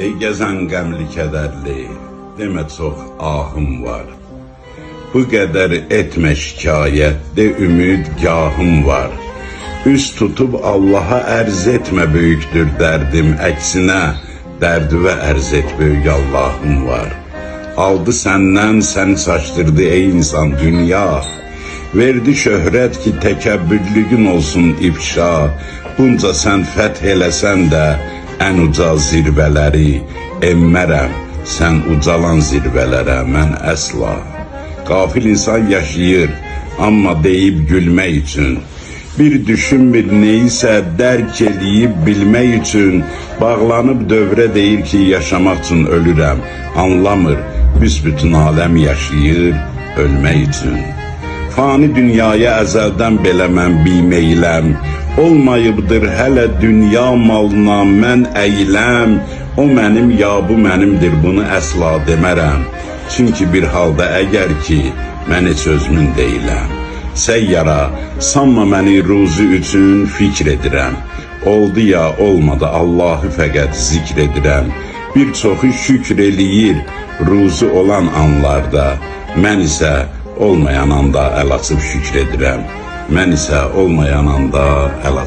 Ey gəzən qəmli kədərli, demə çox ahım var. Bu qədər etmə şikayət, de ümid gahım var. Üst tutub Allaha ərz etmə böyükdür dərdim, əksinə dərdivə ərz et böyük Allahım var. Aldı səndən, sən çaşdırdı ey insan dünya. Verdi şöhrət ki təkəbbürlüğün olsun ifşa. Bunca sən fəth eləsən də ən uca zirvələri emmərəm. Sən ucalan zirvələrə mən əsla. Qafil insan yaşayır, amma deyib gülmək üçün. Bir düşünmür neysə dərk eləyib bilmək üçün bağlanıb dövrə deyir ki, yaşamaq üçün ölürəm. Anlamır, büsbütün aləm yaşayır ölmək üçün. Fani dünyaya əzəldən belə mən bimeyləm. Olmayıbdır hələ dünya malına mən əyləm. O mənim ya bu mənimdir bunu əsla demərəm. Çünki bir halda əgər ki mən heç özümün deyiləm. Səyyara, sanma məni ruzu üçün fikr edirəm. Oldu ya olmadı Allahı fəqət zikr edirəm. Bir çoxu şükr eləyir ruzu olan anlarda. Mən isə olmayan anda əl açıb şükr edirəm. Mən isə olmayan anda əl